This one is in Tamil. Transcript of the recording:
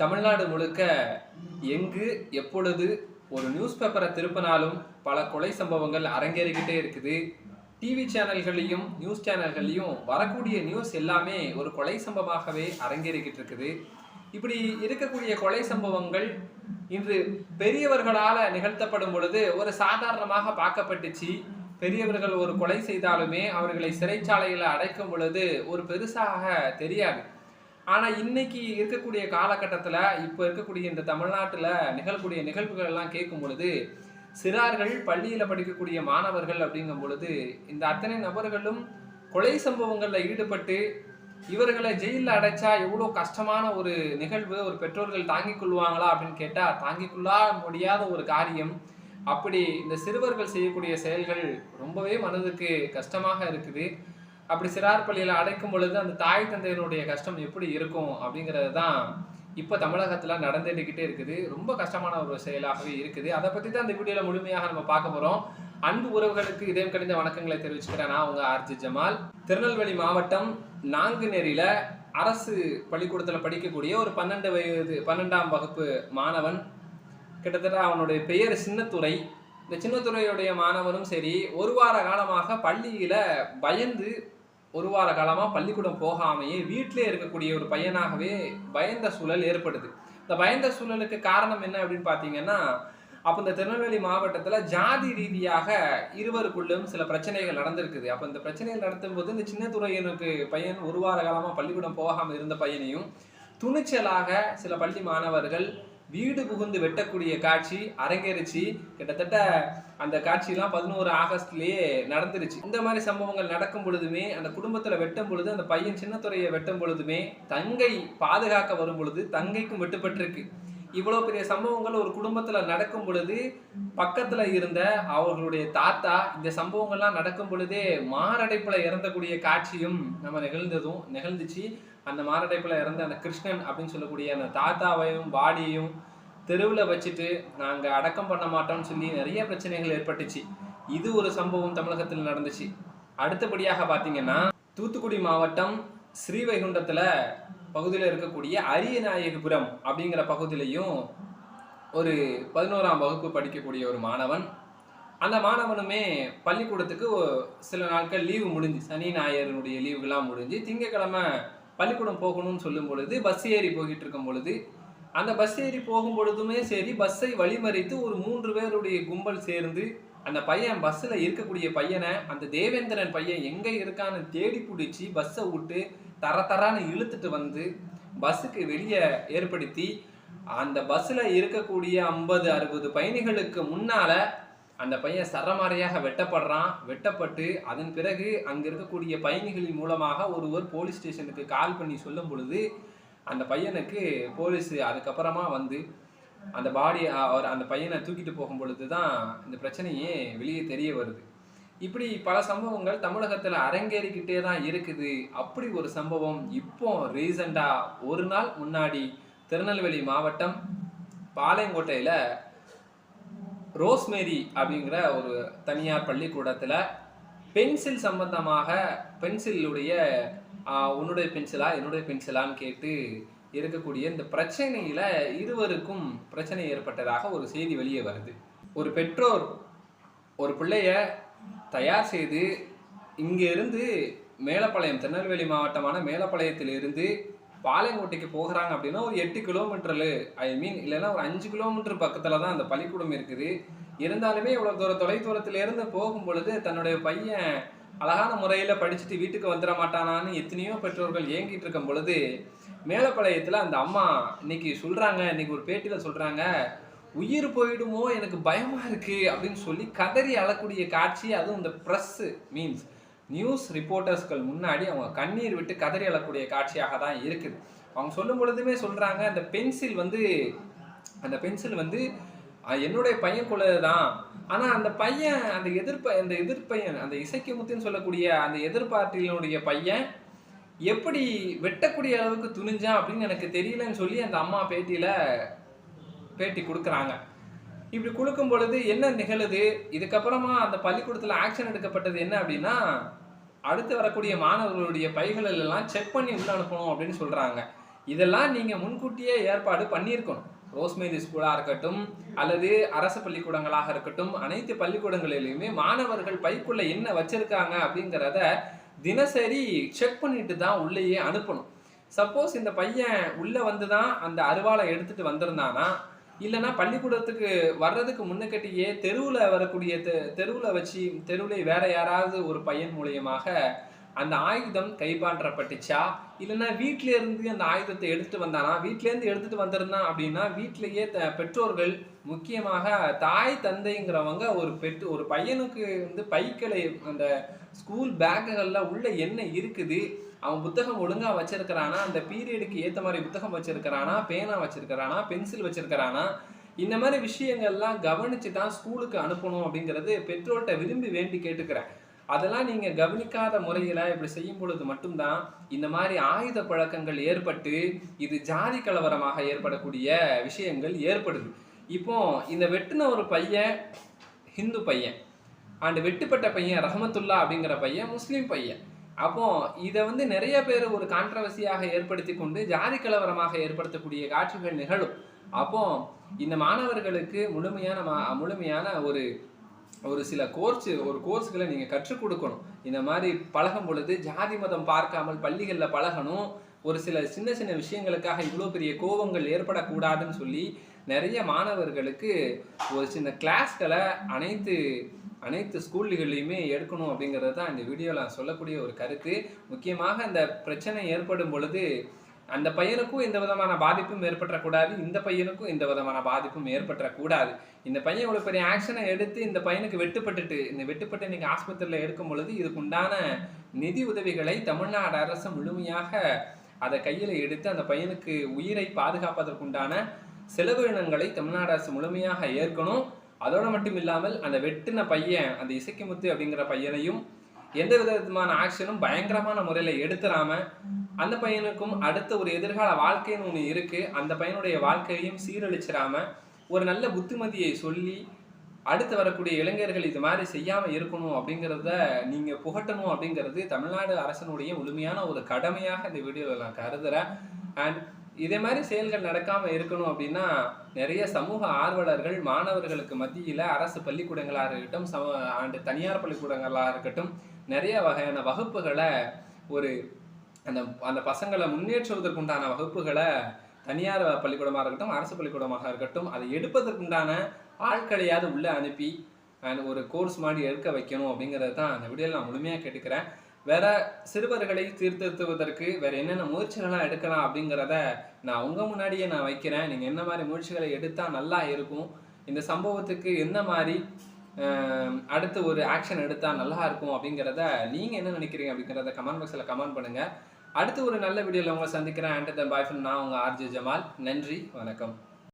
தமிழ்நாடு முழுக்க எங்கு எப்பொழுது ஒரு நியூஸ் பேப்பரை திருப்பினாலும் பல கொலை சம்பவங்கள் அரங்கேறிக்கிட்டே இருக்குது. டிவி சேனல்கள்லையும் நியூஸ் சேனல்கள்லையும் வரக்கூடிய நியூஸ் எல்லாமே ஒரு கொலை சம்பவமாகவே அரங்கேறிக்கிட்டு இருக்குது. இப்படி இருக்கக்கூடிய கொலை சம்பவங்கள் இன்று பெரியவர்களால் நிகழ்த்தப்படும் பொழுது ஒரு சாதாரணமாக பார்க்கப்பட்டுச்சு. பெரியவர்கள் ஒரு கொலை செய்தாலுமே அவர்களை சிறைச்சாலையில் அடைக்கும் பொழுது ஒரு பெருசாக தெரியாது. ஆனால் இன்னைக்கு இருக்கக்கூடிய காலகட்டத்தில் இப்போ இருக்கக்கூடிய இந்த தமிழ்நாட்டில் நிகழக்கூடிய நிகழ்வுகள் எல்லாம் கேட்கும் பொழுது சிறார்கள் பள்ளியில் படிக்கக்கூடிய மாணவர்கள் அப்படிங்கும் பொழுது இந்த அத்தனை நபர்களும் கொலை சம்பவங்களில் ஈடுபட்டு இவர்களை ஜெயிலில் அடைச்சா எவ்வளோ கஷ்டமான ஒரு நிகழ்வு ஒரு பெற்றோர்கள் தாங்கிக் கொள்வாங்களா அப்படின்னு கேட்டால் தாங்கிக் கொள்ள முடியாத ஒரு காரியம். அப்படி இந்த சிறுவர்கள் செய்யக்கூடிய செயல்கள் ரொம்பவே மனதுக்கு கஷ்டமாக இருக்குது. அப்படி சிறார் பள்ளியில் அடைக்கும் பொழுது அந்த தாய் தந்தையினுடைய கஷ்டம் எப்படி இருக்கும் அப்படிங்கிறது தான் இப்போ தமிழகத்தில் நடந்துகிட்டே இருக்குது. ரொம்ப கஷ்டமான ஒரு செயலாகவே இருக்குது. அதை பற்றி தான் இந்த வீடியோவில் முழுமையாக நம்ம பார்க்க போகிறோம் அன்பு உறவுகளுக்கு இதயம் கடிந்த வணக்கங்களை தெரிவிச்சுக்கிறேன். நான் உங்கள் ஆர்ஜி ஜமால். திருநெல்வேலி மாவட்டம் நாங்குநேரியில் அரசு பள்ளிக்கூடத்தில் படிக்கக்கூடிய ஒரு பன்னெண்டு வயது பன்னெண்டாம் வகுப்பு மாணவன். கிட்டத்தட்ட அவனுடைய பெயர் சின்னத்துறை இந்த சின்னத்துறையுடைய மாணவனும் சரி ஒரு வார காலமாக பள்ளியில் பயந்து ஒரு வார காலமாக பள்ளிக்கூடம் போகாமையே வீட்டிலே இருக்கக்கூடிய ஒரு பையனாகவே பயந்த சூழல் ஏற்படுது. இந்த பயந்த சூழலுக்கு காரணம் என்ன அப்படின்னு பார்த்தீங்கன்னா அப்போ இந்த திருநெல்வேலி மாவட்டத்தில் ஜாதி ரீதியாக இருவருக்குள்ளும் சில பிரச்சனைகள் நடந்திருக்குது. அப்போ இந்த பிரச்சனைகள் நடத்தும் போது இந்த சின்ன துறையினருக்கு பையன் ஒரு வார காலமாக பள்ளிக்கூடம் போகாமல் இருந்த பையனையும் துணிச்சலாக சில பள்ளி மாணவர்கள் வீடு புகுந்து வெட்டக்கூடிய காட்சி அரங்கேறிச்சு. கிட்டத்தட்ட அந்த காட்சியெல்லாம் பதினோரு ஆகஸ்ட்லயே நடந்துருச்சு. இந்த மாதிரி சம்பவங்கள் நடக்கும் பொழுதுமே அந்த குடும்பத்துல வெட்டும் பொழுது அந்த பையன் சின்னத்துறையை வெட்டும் பொழுதுமே தங்கை பாதுகாக்க வரும் பொழுது தங்கைக்கும் வெட்டுப்பட்டிருக்கு. இவ்வளோ பெரிய சம்பவங்கள் ஒரு குடும்பத்தில் நடக்கும் பொழுது பக்கத்தில் இருந்த அவர்களுடைய தாத்தா இந்த சம்பவங்கள்லாம் நடக்கும் பொழுதே மாரடைப்பில் இறந்தக்கூடிய காட்சியும் நம்ம நிகழ்ந்ததும் நிகழ்ந்துச்சு. அந்த மாரடைப்புல இறந்த அந்த கிருஷ்ணன் அப்படின்னு சொல்லக்கூடிய அந்த தாத்தாவையும் பாடியையும் தெருவில் வச்சுட்டு நாங்கள் அடக்கம் பண்ண மாட்டோம்னு சொல்லி நிறைய பிரச்சனைகள் ஏற்பட்டுச்சு. இது ஒரு சம்பவம் தமிழகத்தில் நடந்துச்சு. அடுத்தபடியாக பார்த்தீங்கன்னா தூத்துக்குடி மாவட்டம் ஸ்ரீவைகுண்டத்தில் பகுதியில் இருக்கக்கூடிய அரியநாயகபுரம் அப்படிங்கிற பகுதியிலையும் ஒரு பதினோராம் வகுப்பு படிக்கக்கூடிய ஒரு மாணவன். அந்த மாணவனுமே பள்ளிக்கூடத்துக்கு சில நாட்கள் லீவு முடிஞ்சு சனி ஞாயிறுனுடைய லீவுகள்லாம் முடிஞ்சு திங்கக்கிழமை பள்ளிக்கூடம் போகணும்னு சொல்லும் பொழுது பஸ் ஏறி போய்கிட்டு இருக்கும் பொழுது அந்த பஸ் ஏறி போகும் பொழுதுமே சரி பஸ்ஸை வழிமறித்து ஒரு மூன்று பேருடைய கும்பல் சேர்ந்து அந்த பையன் பஸ்ஸில் இருக்கக்கூடிய பையனை அந்த தேவேந்திரன் பையன் எங்கே இருக்கான்னு தேடி பிடிச்சி பஸ்ஸை விட்டு தர தரான்னு இழுத்துட்டு வந்து பஸ்ஸுக்கு வெளியே ஏற்படுத்தி அந்த பஸ்ஸில் இருக்கக்கூடிய ஐம்பது அறுபது பயணிகளுக்கு முன்னால் அந்த பையன் சரமாரியாக வெட்டப்படுறான். வெட்டப்பட்டு அதன் பிறகு அங்கே இருக்கக்கூடிய பயணிகளின் மூலமாக ஒருவர் போலீஸ் ஸ்டேஷனுக்கு கால் பண்ணி சொல்லும் பொழுது அந்த பையனுக்கு போலீஸ் அதுக்கப்புறமா வந்து அந்த பாடி அவர் அந்த பையனை தூக்கிட்டு போகும் பொழுது தான் இந்த பிரச்சனையே வெளியே தெரிய வருது. இப்படி பல சம்பவங்கள் தமிழகத்தில் அரங்கேறிக்கிட்டே தான் இருக்குது. அப்படி ஒரு சம்பவம் இப்போ ரீசண்டாக ஒரு நாள் முன்னாடி திருநெல்வேலி மாவட்டம் பாளையங்கோட்டையில் ரோஸ்மேரி அப்படிங்கிற ஒரு தனியார் பள்ளிக்கூடத்தில் பென்சில் சம்பந்தமாக பென்சிலுடைய உன்னுடைய பென்சிலா என்னுடைய பென்சிலான்னு கேட்டு இருக்கக்கூடிய இந்த பிரச்சனையில் இருவருக்கும் பிரச்சனை ஏற்பட்டதாக ஒரு செய்தி வெளியே வருது. ஒரு பெற்றோர் ஒரு பிள்ளைய தயார் செய்து இங்கிருந்து மேலப்பாளையம் திருநெல்வேலி மாவட்டமான மேலப்பாளையத்திலிருந்து பாளையங்கோட்டைக்கு போகிறாங்க அப்படின்னா ஒரு எட்டு கிலோமீட்டர்ல ஐ மீன் இல்லைன்னா ஒரு அஞ்சு கிலோமீட்டர் பக்கத்துல தான் அந்த பள்ளிக்கூடம் இருக்குது. இருந்தாலுமே இவ்வளோ தூர தொலைதூரத்துல இருந்து போகும் பொழுது தன்னுடைய பையன் அழகான முறையில் படிச்சுட்டு வீட்டுக்கு வந்துட மாட்டானான்னு எத்தனையோ பெற்றோர்கள் ஏங்கிட்டு இருக்கும் பொழுது மேலப்பாளையத்தில் அந்த அம்மா இன்னைக்கு சொல்கிறாங்க இன்னைக்கு ஒரு பேட்டியில் சொல்கிறாங்க உயிர் போயிடுமோ? எனக்கு பயமாக இருக்குது அப்படின்னு சொல்லி கதறி அழக்கூடிய காட்சி அதுவும் இந்த ப்ரெஸ்ஸு மீன்ஸ் நியூஸ் ரிப்போர்ட்டர்ஸ்கள் முன்னாடி அவங்க கண்ணீர் விட்டு கதறி அழக்கூடிய காட்சியாக தான் இருக்குது. அவங்க சொல்லும் பொழுதுமே சொல்கிறாங்க அந்த பென்சில் வந்து அந்த பென்சில் வந்து என்னுடைய பையன் தான் ஆனால் அந்த பையன் அந்த எதிர்ப்ப அந்த எதிர்ப்பையன் அந்த இசைக்கு முத்துன்னு சொல்லக்கூடிய அந்த எதிர்பார்ட்டியினுடைய பையன் எப்படி வெட்டக்கூடிய அளவுக்கு துணிஞ்சான் அப்படின்னு எனக்கு தெரியலன்னு சொல்லி அந்த அம்மா பேட்டியில் பேட்டி கொடுக்குறாங்க. இப்படி கொடுக்கும் பொழுது என்ன நிகழுது? இதுக்கப்புறமா அந்த பள்ளிக்கூடத்தில் ஆக்ஷன் எடுக்கப்பட்டது என்ன அப்படின்னா அடுத்து வரக்கூடிய மாணவர்களுடைய பைகளில் எல்லாம் செக் பண்ணி உள்ள அனுப்பணும் அப்படின்னு சொல்றாங்க. இதெல்லாம் நீங்கள் முன்கூட்டியே ஏற்பாடு பண்ணியிருக்கணும். ரோஸ்மேரி ஸ்கூலாக இருக்கட்டும் அல்லது அரசு பள்ளிக்கூடங்களாக இருக்கட்டும் அனைத்து பள்ளிக்கூடங்களிலுமே மாணவர்கள் பைக்குள்ள என்ன வச்சிருக்காங்க அப்படிங்கிறத தினசரி செக் பண்ணிட்டு தான் உள்ளேயே அனுப்பணும். சப்போஸ் இந்த பையன் உள்ள வந்து தான் அந்த அருவாளை எடுத்துட்டு வந்திருந்தானா இல்லைன்னா பள்ளிக்கூடத்துக்கு வர்றதுக்கு முன்னக்கட்டியே தெருவில் வரக்கூடிய தெ தெருவில் வச்சு தெருவில் வேற யாராவது ஒரு பையன் மூலியமாக அந்த ஆயுதம் கைப்பாற்றப்பட்டுச்சா? இல்லைன்னா வீட்டில இருந்து அந்த ஆயுதத்தை எடுத்துட்டு வந்தானா? வீட்டிலேருந்து எடுத்துட்டு வந்திருந்தான் அப்படின்னா வீட்டிலேயே த பெற்றோர்கள் முக்கியமாக தாய் தந்தைங்கிறவங்க ஒரு பெற்று ஒரு பையனுக்கு வந்து பைக்களை அந்த ஸ்கூல் பேக்குகள்லாம் உள்ள என்ன இருக்குது. அவன் புத்தகம் ஒழுங்கா வச்சிருக்கிறானா? அந்த பீரியடுக்கு ஏத்த மாதிரி புத்தகம் வச்சிருக்கிறானா? பேனா வச்சிருக்கிறானா? பென்சில் வச்சிருக்கிறானா? இந்த மாதிரி விஷயங்கள்லாம் கவனிச்சு தான் ஸ்கூலுக்கு அனுப்பணும் அப்படிங்கிறது பெற்றோர்கிட்ட விரும்பி வேண்டி கேட்டுக்கிறேன். அதெல்லாம் நீங்கள் கவனிக்காத முறையில் இப்படி செய்யும் பொழுது மட்டும்தான் இந்த மாதிரி ஆயுத பழக்கங்கள் ஏற்பட்டு இது ஜாதி கலவரமாக ஏற்படக்கூடிய விஷயங்கள் ஏற்படுது. இப்போ இந்த வெட்டுன ஒரு பையன் ஹிந்து பையன் அண்ட் வெட்டுப்பட்ட பையன் ரஹமத்துல்லா அப்படிங்கிற பையன் முஸ்லீம் பையன். அப்போ இதை வந்து நிறைய பேர் ஒரு கான்ட்ரவர்சியாக ஏற்படுத்தி கொண்டு ஜாதி கலவரமாக ஏற்படுத்தக்கூடிய காட்சிகள் நிகழும். அப்போ இந்த மாணவர்களுக்கு முழுமையான மா- முழுமையான ஒரு ஒரு சில கோர்ஸ் ஒரு கோர்ஸ்களை நீங்கள் கற்றுக் கொடுக்கணும். இந்த மாதிரி பழகும் பொழுது ஜாதி மதம் பார்க்காமல் பள்ளிகளில் பழகணும். ஒரு சில சின்ன சின்ன விஷயங்களுக்காக இவ்வளோ பெரிய கோபங்கள் ஏற்படக்கூடாதுன்னு சொல்லி நிறைய மாணவர்களுக்கு ஒரு சின்ன கிளாஸ்களை அனைத்து அனைத்து ஸ்கூல்கள்லையுமே எடுக்கணும் அப்படிங்கிறது தான் இந்த வீடியோவில் நான் சொல்லக்கூடிய ஒரு கருத்து. முக்கியமாக அந்த பிரச்சனை ஏற்படும் பொழுது அந்த பையனுக்கும் எந்த விதமான பாதிப்பும் ஏற்பட்டக்கூடாது இந்த பையனுக்கும் எந்த விதமான பாதிப்பும் ஏற்பட்டக்கூடாது இந்த பையன் இவ்வளோ பெரிய ஆக்ஷனை எடுத்து இந்த பையனுக்கு வெட்டுப்பட்டுட்டு இந்த வெட்டுப்பட்டு இன்னைக்கு ஆஸ்பத்திரியில் எடுக்கும் பொழுது இதுக்கு உண்டான நிதி உதவிகளை தமிழ்நாடு அரசு முழுமையாக அதை கையில் எடுத்து அந்த பையனுக்கு உயிரை பாதுகாப்பதற்குண்டான செலவினங்களை தமிழ்நாடு அரசு முழுமையாக ஏற்கணும். அதோடு மட்டும் இல்லாமல் அந்த வெட்டின பையன் அந்த இசைக்குமுத்து அப்படிங்கிற பையனையும் எந்த விதமான ஆக்ஷனும் பயங்கரமான முறையில் எடுத்துடாம அந்த பையனுக்கும் அடுத்த ஒரு எதிர்கால வாழ்க்கைன்னு ஒன்று இருக்குது அந்த பையனுடைய வாழ்க்கையையும் சீரழிச்சிடாம ஒரு நல்ல புத்திமதியை சொல்லி அடுத்து வரக்கூடிய இளைஞர்கள் இது மாதிரி செய்யாமல் இருக்கணும் அப்படிங்கிறத நீங்கள் புகட்டணும் அப்படிங்கிறது தமிழ்நாடு அரசனுடைய முழுமையான ஒரு கடமையாக இந்த வீடியோவில் நான் கருதுறேன். அண்ட் இதே மாதிரி செயல்கள் நடக்காமல் இருக்கணும் அப்படின்னா நிறைய சமூக ஆர்வலர்கள் மாணவர்களுக்கு மத்தியில் அரசு பள்ளிக்கூடங்களாக இருக்கட்டும் சம அண்டு தனியார் பள்ளிக்கூடங்களாக இருக்கட்டும் நிறைய வகையான வகுப்புகளை ஒரு அந்த அந்த பசங்களை முன்னேற்றுவதற்குண்டான வகுப்புகளை தனியார் பள்ளிக்கூடமாக இருக்கட்டும் அரசு பள்ளிக்கூடமாக இருக்கட்டும் அதை எடுப்பதற்குண்டான ஆட்களையாவது உள்ளே அனுப்பி and ஒரு கோர்ஸ் மாதிரி எடுக்க வைக்கணும் அப்படிங்கிறது தான் அந்த வீடியோவில் நான் முழுமையாக கேட்டுக்கிறேன். வேற சிறுவர்களை சீர்திருத்துவதற்கு வேற என்னென்ன முயற்சிகள்லாம் எடுக்கலாம் அப்படிங்கிறத நான் உங்கள் முன்னாடியே நான் வைக்கிறேன். நீங்கள் என்ன மாதிரி முயற்சிகளை எடுத்தால் நல்லா இருக்கும்? இந்த சம்பவத்துக்கு என்ன மாதிரி அடுத்து ஒரு ஆக்ஷன் எடுத்தால் நல்லா இருக்கும் அப்படிங்கிறத நீங்கள் என்ன நினைக்கிறீங்க அப்படிங்கிறத கமெண்ட் பாக்ஸில் கமெண்ட் பண்ணுங்கள் அடுத்து ஒரு நல்ல வீடியோவில் உங்களை சந்திக்கிறேன். அண்ட் தன் பாய் நான் உங்கள் ஆர்ஜே ஜமால் நன்றி வணக்கம்.